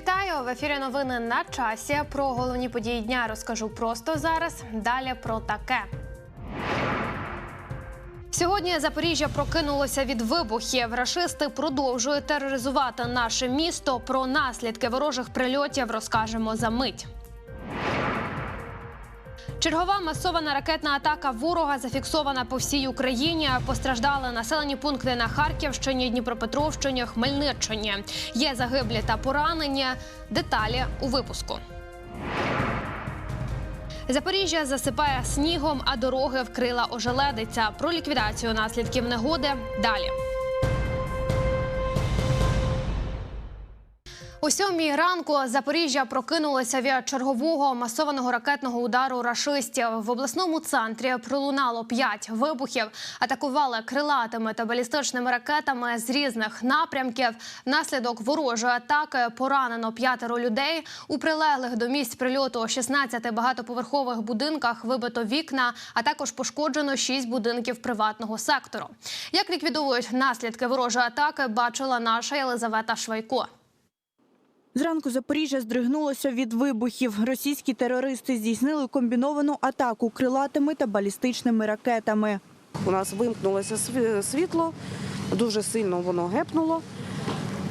Вітаю в ефірі. Новини на часі. Про головні події дня розкажу просто зараз. Далі про таке. Сьогодні Запоріжжя прокинулося від вибухів. Рашисти продовжують тероризувати наше місто. Про наслідки ворожих прильотів розкажемо за мить. Чергова масована ракетна атака ворога зафіксована по всій Україні. Постраждали населені пункти на Харківщині, Дніпропетровщині, Хмельниччині. Є загиблі та поранені. Деталі у випуску. Запоріжжя засипає снігом, а дороги вкрила ожеледиця. Про ліквідацію наслідків негоди далі. У сьомій ранку Запоріжжя прокинулося від чергового масованого ракетного удару рашистів. В обласному центрі пролунало п'ять вибухів. Атакували крилатими та балістичними ракетами з різних напрямків. Внаслідок ворожої атаки поранено п'ятеро людей. У прилеглих до місць прильоту 16 багатоповерхових будинках вибито вікна, а також пошкоджено шість будинків приватного сектору. Як ліквідовують наслідки ворожої атаки, бачила наша Єлизавета Швайко. Зранку Запоріжжя здригнулося від вибухів. Російські терористи здійснили комбіновану атаку крилатими та балістичними ракетами. У нас вимкнулося світло, дуже сильно воно гепнуло.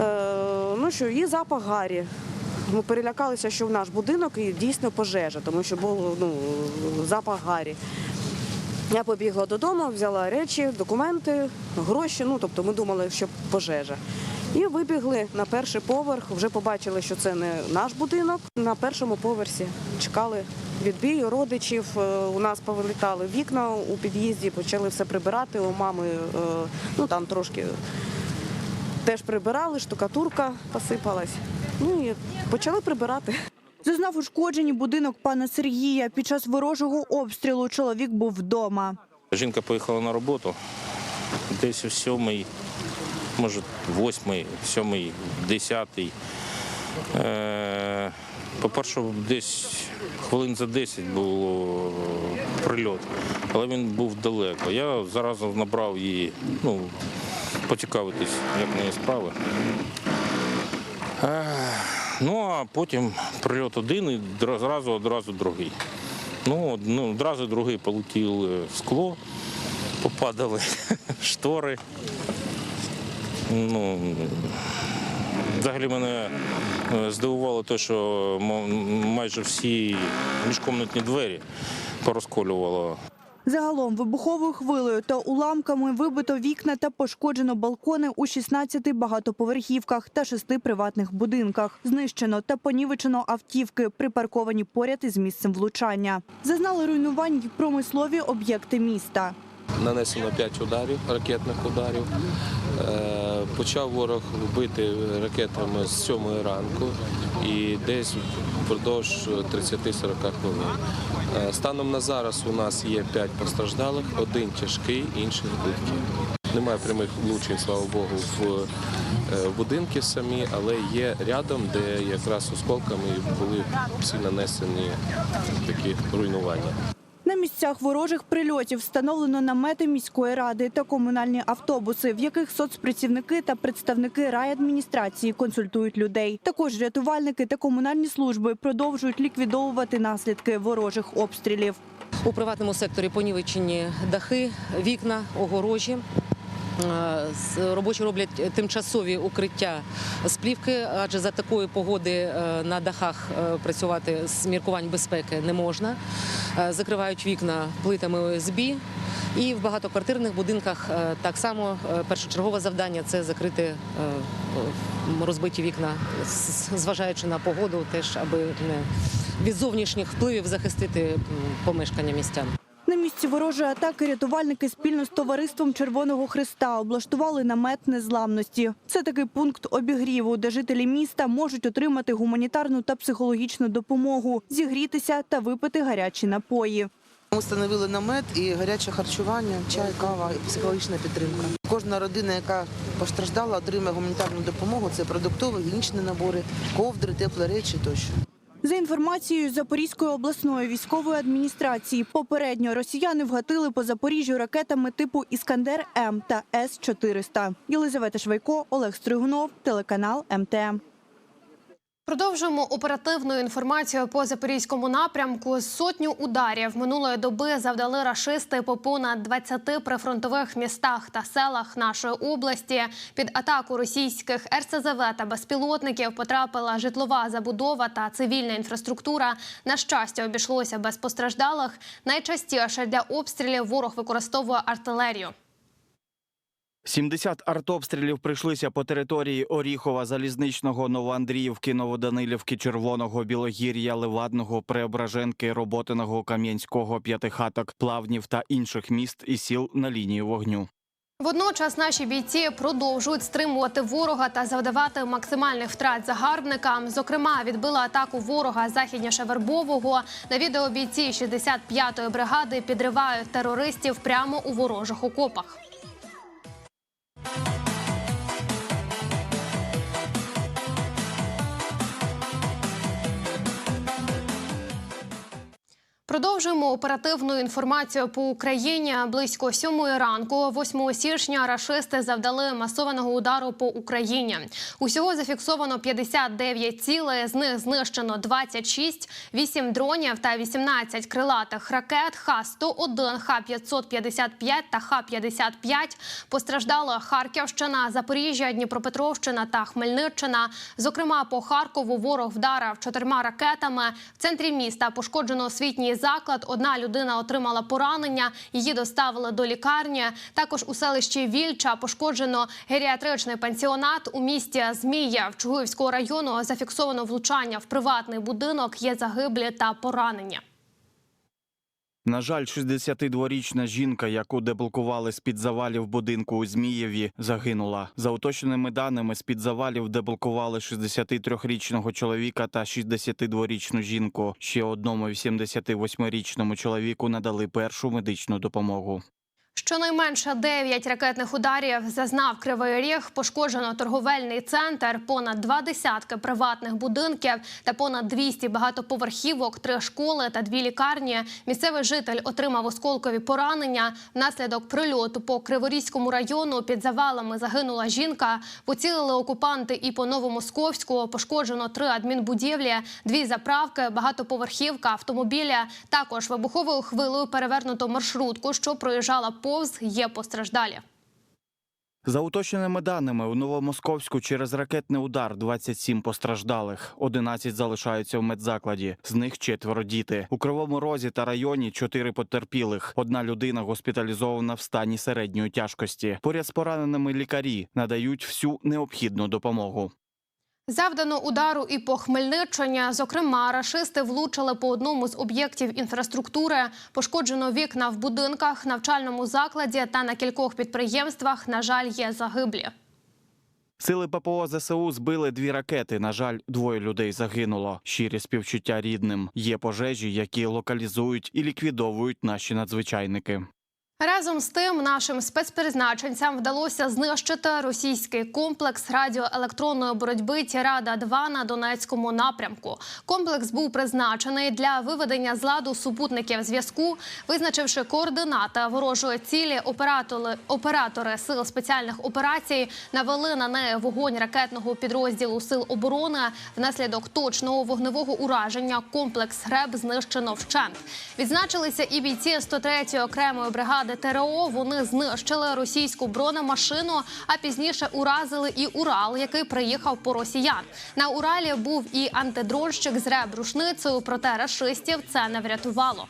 Е, ну що, і запах гарі. Ми перелякалися, що в наш будинок і дійсно пожежа, тому що був ну, запах гарі. Я побігла додому, взяла речі, документи, гроші. Ну, тобто ми думали, що пожежа. І вибігли на перший поверх, вже побачили, що це не наш будинок. На першому поверсі чекали відбію родичів. Е, У нас повилітали вікна у під'їзді, почали все прибирати. У мами е, ну там трошки теж прибирали, штукатурка посипалась. Ну і почали прибирати. Зазнав ушкоджені будинок пана Сергія. Під час ворожого обстрілу чоловік був вдома. Жінка поїхала на роботу десь о сьомий, може восьмий, сьомий, десятий. Е, По-перше, десь хвилин за 10 було прильот, але він був далеко. Я зараз набрав її, ну, поцікавитись, як в неї справи. Е, Ну, а потім прильот один і дра- зразу одразу другий. Ну, ну, одразу другий полетіло скло, попадали штори. Ну, взагалі мене е, здивувало те, що майже всі міжкомнатні двері порозколювало. Загалом вибуховою хвилею та уламками вибито вікна та пошкоджено балкони у 16 багатоповерхівках та 6 приватних будинках. Знищено та понівечено автівки, припарковані поряд із місцем влучання. Зазнали руйнувань й промислові об'єкти міста. Нанесено 5 ударів, ракетних ударів. Е, Почав ворог бити ракетами з 7 ранку і десь впродовж 30-40 хвилин. Е, Станом на зараз у нас є 5 постраждалих, один тяжкий, інший легкий. Немає прямих влучень, слава Богу, в е, будинки самі, але є рядом, де якраз осколками були всі нанесені такі руйнування. Місцях ворожих прильотів встановлено намети міської ради та комунальні автобуси, в яких соцпрацівники та представники райадміністрації консультують людей. Також рятувальники та комунальні служби продовжують ліквідовувати наслідки ворожих обстрілів. У приватному секторі понівечені дахи, вікна, огорожі. Е, Робочі роблять тимчасові укриття з плівки, адже за такої погоди е, на дахах е, працювати з міркувань безпеки не можна. Е, Закривають вікна плитами ОСБ. І в багатоквартирних будинках е, так само е, першочергове завдання це закрити е, е, розбиті вікна, зважаючи на погоду, теж аби від зовнішніх впливів захистити помешкання містян. Місці ворожої атаки рятувальники спільно з товариством Червоного Христа облаштували намет незламності. Це такий пункт обігріву, де жителі міста можуть отримати гуманітарну та психологічну допомогу, зігрітися та випити гарячі напої. Ми встановили намет і гаряче харчування, чай, кава і психологічна підтримка. Кожна родина, яка постраждала, отримає гуманітарну допомогу. Це продуктові, гігієнічні набори, ковдри, теплі речі тощо. За інформацією Запорізької обласної військової адміністрації, попередньо росіяни вгатили по Запоріжжю ракетами типу Іскандер М та С-400. Єлизавета Швайко, Олег Стригунов, телеканал МТМ. Продовжуємо оперативну інформацію по запорізькому напрямку. Сотню ударів минулої доби завдали рашисти по понад 20 прифронтових містах та селах нашої області. Під атаку російських РСЗВ та безпілотників потрапила житлова забудова та цивільна інфраструктура. На щастя, обійшлося без постраждалих. Найчастіше для обстрілів ворог використовує артилерію. 70 артобстрілів прийшлися по території Оріхова, Залізничного, Новоандріївки, Новоданилівки, Червоного, Білогір'я, Левадного, Преображенки, Роботиного, Кам'янського, П'ятихаток, Плавнів та інших міст і сіл на лінії вогню. Водночас наші бійці продовжують стримувати ворога та завдавати максимальних втрат загарбникам. Зокрема, відбили атаку ворога західніше Вербового. На відео бійці 65-ї бригади підривають терористів прямо у ворожих окопах. Продовжуємо оперативну інформацію по Україні. Близько сьомої ранку, 8 січня, рашисти завдали масованого удару по Україні. Усього зафіксовано 59 цілей, з них знищено 26, 8 дронів та 18 крилатих ракет Х-101, Х-555 та Х-55. Постраждала Харківщина, Запоріжжя, Дніпропетровщина та Хмельниччина. Зокрема, по Харкову ворог вдарив чотирма ракетами. В центрі міста пошкоджено освітній заклад. Одна людина отримала поранення. Її доставили до лікарні. Також у селищі Вільча пошкоджено геріатричний пансіонат. У місті Зміїв Чугуївського району зафіксовано влучання в приватний будинок. Є загиблі та поранення. На жаль, 62-річна жінка, яку деблокували з-під завалів будинку у Змієві, загинула. За уточненими даними, з-під завалів деблокували 63-річного чоловіка та 62-річну жінку. Ще одному 88-річному чоловіку надали першу медичну допомогу. Щонайменше 9 ракетних ударів зазнав Кривий Ріг. Пошкоджено торговельний центр, понад два десятки приватних будинків та понад 200 багатоповерхівок, три школи та дві лікарні. Місцевий житель отримав осколкові поранення. Внаслідок прильоту по Криворізькому району під завалами загинула жінка. Поцілили окупанти і по Новомосковську. Пошкоджено три адмінбудівлі, дві заправки, багатоповерхівка, автомобілі. Також вибуховою хвилою перевернуто маршрутку, що проїжджала повз. Є постраждалі. За уточненими даними, у Новомосковську через ракетний удар 27 постраждалих, 11 залишаються в медзакладі, з них четверо діти. У Кривому Розі та районі чотири потерпілих. Одна людина госпіталізована в стані середньої тяжкості. Поряд з пораненими лікарі надають всю необхідну допомогу. Завдано удару і по Хмельниччині. Зокрема, рашисти влучили по одному з об'єктів інфраструктури. Пошкоджено вікна в будинках, навчальному закладі та на кількох підприємствах. На жаль, є загиблі. Сили ППО ЗСУ збили дві ракети. На жаль, двоє людей загинуло. Щирі співчуття рідним. Є пожежі, які локалізують і ліквідовують наші надзвичайники. Разом з тим, нашим спецпризначенцям вдалося знищити російський комплекс радіоелектронної боротьби Тірада 2 на Донецькому напрямку. Комплекс був призначений для виведення з ладу супутників зв'язку, визначивши координати ворожої цілі. Оператори, оператори сил спеціальних операцій навели на неї вогонь ракетного підрозділу сил оборони. Внаслідок точного вогневого ураження комплекс РЕБ знищено вщент. Відзначилися і бійці 103-ї окремої бригади ТРО. Вони знищили російську бронемашину, а пізніше уразили і Урал, який приїхав по росіян. На Уралі був і антидронщик з РЕБ рушницею, проте рашистів це не врятувало.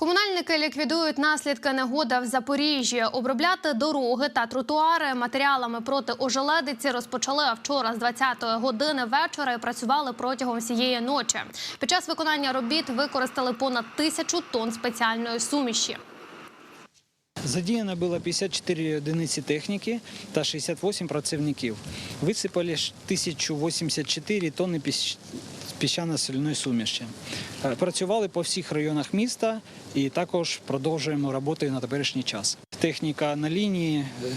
Комунальники ліквідують наслідки негоди в Запоріжжі. Обробляти дороги та тротуари матеріалами проти ожеледиці розпочали вчора з 20-ї години вечора і працювали протягом всієї ночі. Під час виконання робіт використали понад тисячу тонн спеціальної суміші. Задіяно було 54 одиниці техніки та 68 працівників. Висипали ж 1084 тонни піщ- піщано-соляної суміші. Е, Працювали по всіх районах міста і також продовжуємо роботу на теперішній час. Техніка на лінії, е,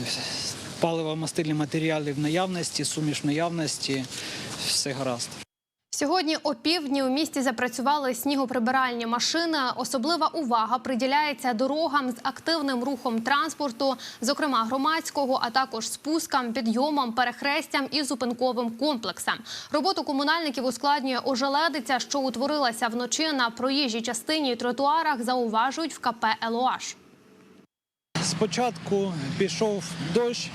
паливо-мастильні матеріали в наявності, суміш в наявності, все гаразд. Сьогодні о півдні у місті запрацювали снігоприбиральні машини. Особлива увага приділяється дорогам з активним рухом транспорту, зокрема громадського, а також спускам, підйомам, перехрестям і зупинковим комплексам. Роботу комунальників ускладнює ожеледиця, що утворилася вночі на проїжджій частині і тротуарах. Зауважують в КП «Елоаш». Спочатку пішов дощ,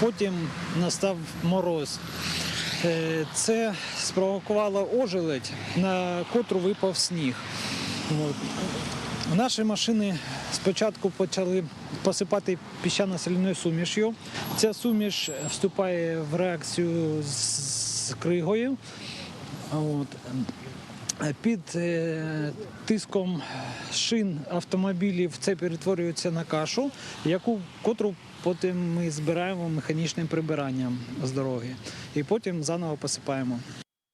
потім настав мороз. Е, Це спровокувало ожеледь, на котру випав сніг. Наші машини спочатку почали посипати піщано-соляною сумішю. Ця суміш вступає в реакцію з кригою. Під е, тиском шин автомобілів це перетворюється на кашу, яку котру потім ми збираємо механічним прибиранням з дороги, і потім заново посипаємо.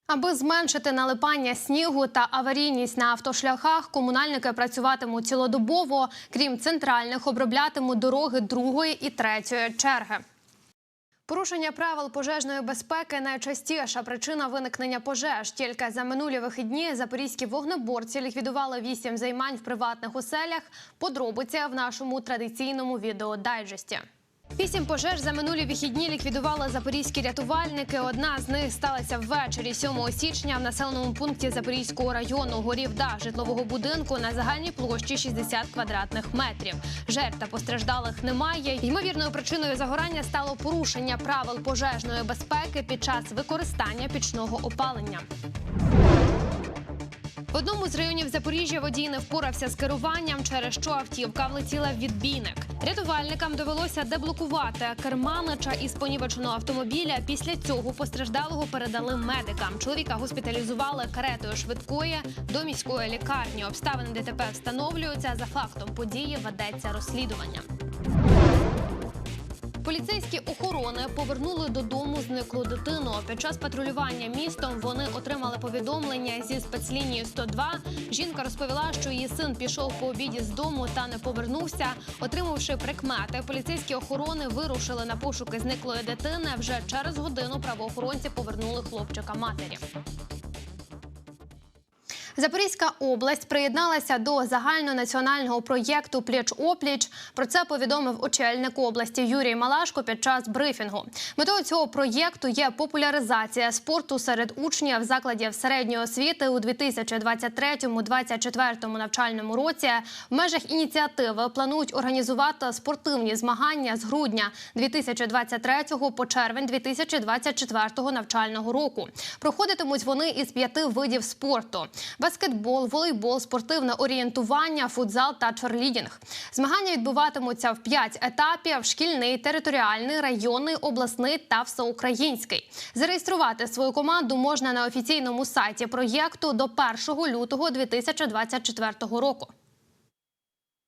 Аби зменшити налипання снігу та аварійність на автошляхах, комунальники працюватимуть цілодобово. Крім центральних, оброблятимуть дороги другої і третьої черги. Порушення правил пожежної безпеки найчастіша причина виникнення пожеж. Тільки за минулі вихідні запорізькі вогнеборці ліквідували вісім займань в приватних оселях. Подробиці в нашому традиційному відеодайджесті. Вісім пожеж за минулі вихідні ліквідували запорізькі рятувальники. Одна з них сталася ввечері 7 січня в населеному пункті Запорізького району. Горів дах житлового будинку на загальній площі 60 квадратних метрів. Жертв та постраждалих немає. Ймовірною причиною загорання стало порушення правил пожежної безпеки під час використання пічного опалення. В одному з районів Запоріжжя водій не впорався з керуванням, через що автівка влетіла в відбійник. Рятувальникам довелося деблокувати керманича із понівеченого автомобіля. Після цього постраждалого передали медикам. Чоловіка госпіталізували каретою швидкої до міської лікарні. Обставини ДТП встановлюються. За фактом події ведеться розслідування. Поліцейські охорони повернули додому зниклу дитину. Під час патрулювання містом вони отримали повідомлення зі спецлінії 102. Жінка розповіла, що її син пішов по обіді з дому та не повернувся. Отримавши прикмети, поліцейські охорони вирушили на пошуки зниклої дитини. Вже через годину правоохоронці повернули хлопчика матері. Запорізька область приєдналася до загальнонаціонального проєкту Пліч опліч. Про це повідомив очільник області Юрій Малашко під час брифінгу. Метою цього проєкту є популяризація спорту серед учнів закладів середньої освіти у 2023-2024 навчальному році. В межах ініціативи планують організувати спортивні змагання з грудня 2023 по червень 2024 навчального року. Проходитимуть вони із п'яти видів спорту: баскетбол, волейбол, спортивне орієнтування, футзал та черлідінг. Змагання відбуватимуться в п'ять етапів: шкільний, територіальний, районний, обласний та всеукраїнський. Зареєструвати свою команду можна на офіційному сайті проєкту до 1 лютого 2024 року.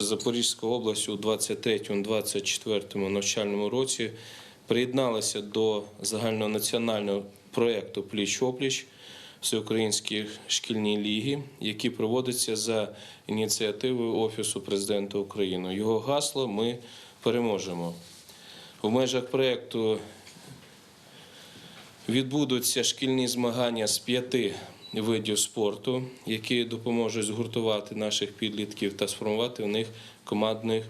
Запорізька область у 23-24 навчальному році приєдналася до загальнонаціонального проєкту Пліч-опліч Всеукраїнської шкільні ліги, який проводиться за ініціативою Офісу президента України. Його гасло Ми переможемо. В межах проєкту відбудуться шкільні змагання з п'яти видів спорту, які допоможуть згуртувати наших підлітків та сформувати в них командний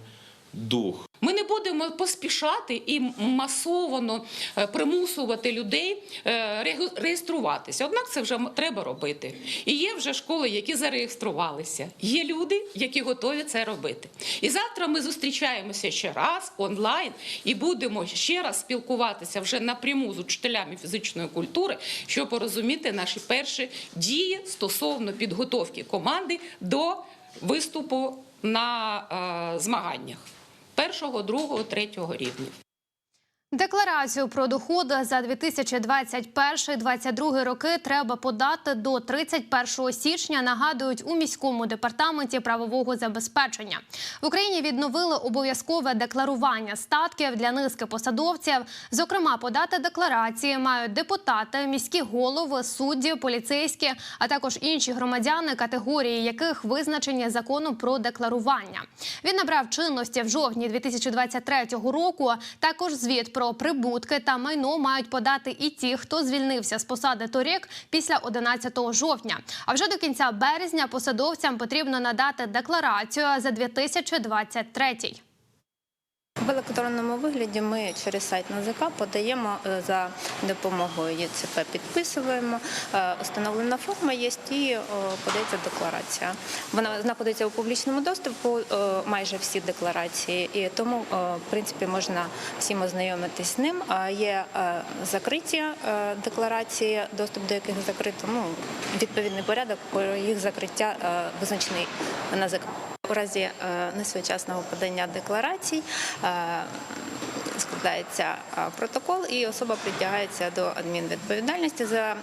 дух. Ми не будемо поспішати і масово е, примусувати людей е, реєструватися. Однак це вже треба робити. І є вже школи, які зареєструвалися. Є люди, які готові це робити. І завтра ми зустрічаємося ще раз онлайн і будемо ще раз спілкуватися вже напряму з учителями фізичної культури, щоб порозуміти наші перші дії стосовно підготовки команди до виступу на е, змаганнях першого, другого, третього рівнів. Декларацію про доходи за 2021-2022 роки треба подати до 31 січня. Нагадують у міському департаменті правового забезпечення. В Україні відновили обов'язкове декларування статків для низки посадовців. Зокрема, подати декларації мають депутати, міські голови, судді, поліцейські, а також інші громадяни, категорії яких визначені законом про декларування. Він набрав чинності в жовтні 2023 року. Також звіт про про прибутки та майно мають подати і ті, хто звільнився з посади торік після 11 жовтня. А вже до кінця березня посадовцям потрібно надати декларацію за 2023. В електронному вигляді ми через сайт НАЗК подаємо е, за допомогою ЄЦП, підписуємо. е, Установлена форма є і е, подається декларація. Вона знаходиться у публічному доступу, е, майже всі декларації, і тому, е, в принципі, можна всім ознайомитись з ним. Є е, закриті е, декларації, доступ до яких закрито. Ну, відповідний порядок їх закриття е, визначений НАЗК. У разі е, несвоєчасного подання декларацій е, складається е, протокол, і особа притягається до адмінвідповідальності. За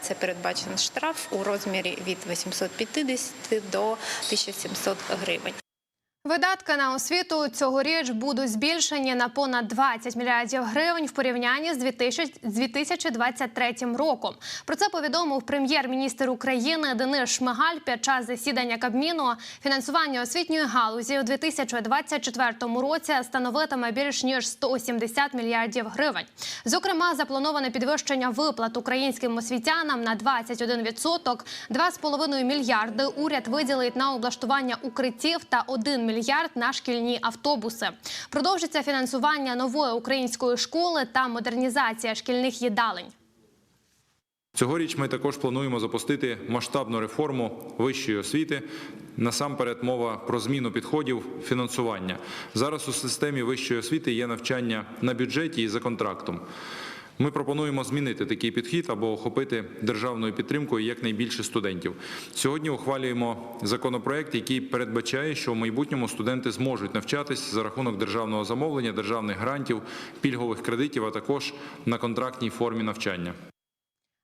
це передбачений штраф у розмірі від 850 до 1700 гривень. Видатки на освіту цьогоріч будуть збільшені на понад 20 мільярдів гривень в порівнянні з 2000 з 2023 роком. Про це повідомив прем'єр-міністр України Денис Шмигаль під час засідання Кабміну. Фінансування освітньої галузі у 2024 році становитиме більш ніж 170 мільярдів гривень. Зокрема, заплановане підвищення виплат українським освітянам на 21%, 2,5 мільярди уряд виділить на облаштування укриттів та 1 мільярд на шкільні автобуси. Продовжиться фінансування нової української школи та модернізація шкільних їдалень. Цьогоріч ми також плануємо запустити масштабну реформу вищої освіти. Насамперед мова про зміну підходів фінансування. Зараз у системі вищої освіти є навчання на бюджеті і за контрактом. Ми пропонуємо змінити такий підхід або охопити державною підтримкою якнайбільше студентів. Сьогодні ухвалюємо законопроект, який передбачає, що в майбутньому студенти зможуть навчатись за рахунок державного замовлення, державних грантів, пільгових кредитів, а також на контрактній формі навчання.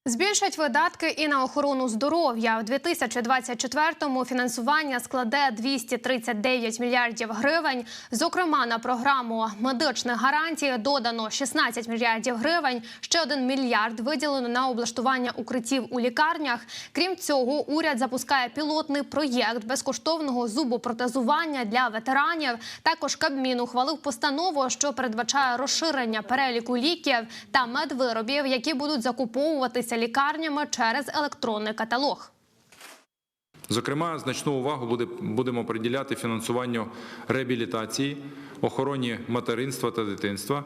Збільшать видатки і на охорону здоров'я. У 2024-му фінансування складе 239 мільярдів гривень. Зокрема, на програму медичних гарантій додано 16 мільярдів гривень. Ще один мільярд виділено на облаштування укриттів у лікарнях. Крім цього, уряд запускає пілотний проєкт безкоштовного зубопротезування для ветеранів. Також Кабмін ухвалив постанову, що передбачає розширення переліку ліків та медвиробів, які будуть закуповуватися лікарнями через електронний каталог. Зокрема, значну увагу буде, будемо приділяти фінансуванню реабілітації, охороні материнства та дитинства,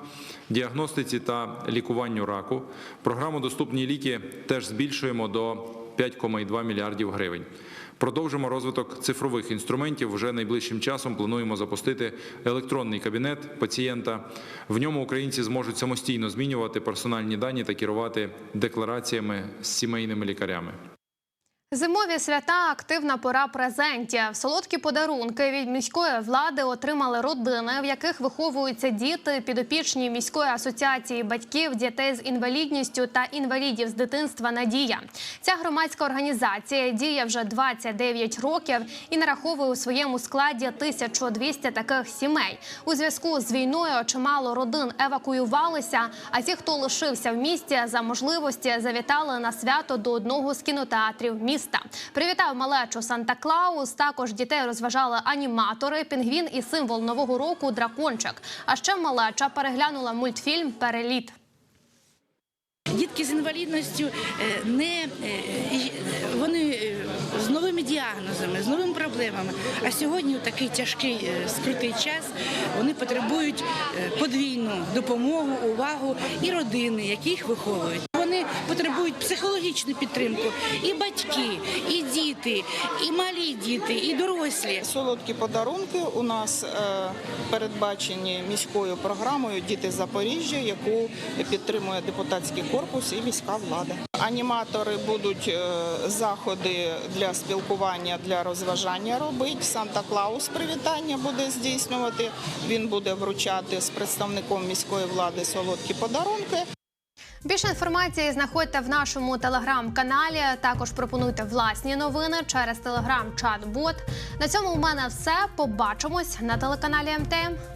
діагностиці та лікуванню раку. Програму Доступні ліки теж збільшуємо до 5,2 мільярдів гривень. Продовжимо розвиток цифрових інструментів. Вже найближчим часом плануємо запустити електронний кабінет пацієнта. В ньому українці зможуть самостійно змінювати персональні дані та керувати деклараціями з сімейними лікарями. Зимові свята активна пора презентів. Солодкі подарунки від міської влади отримали родини, в яких виховуються діти, підопічні міської асоціації батьків дітей з інвалідністю та інвалідів з дитинства Надія. Ця громадська організація діє вже 29 років і нараховує у своєму складі 1200 таких сімей. У зв'язку з війною чимало родин евакуювалися. А ті, хто лишився в місті, за можливості завітали на свято до одного з кінотеатрів міста. Привітав малечу Санта Клаус. Також дітей розважали аніматори, пінгвін і символ нового року дракончик. А ще малеча переглянула мультфільм Переліт. Дітки з інвалідністю е, не е, вони е, з новими діагнозами, з новими проблемами. А сьогодні у такий тяжкий скрутий час вони потребують подвійну допомогу, увагу і родини, які їх виховують. Вони потребують психологічну підтримку, і батьки, і діти, і малі діти, і дорослі. Солодкі подарунки у нас е, передбачені міською програмою Діти Запоріжжя, яку підтримує депутатський корпус і міська влада. Аніматори будуть е, заходи для спілкування, для розважання робити. Санта Клаус привітання буде здійснювати. Він буде вручати з представником міської влади солодкі подарунки. Більше інформації знаходьте в нашому телеграм-каналі. Також пропонуйте власні новини через телеграм-чат-бот. На цьому у мене все. Побачимось на телеканалі МТМ.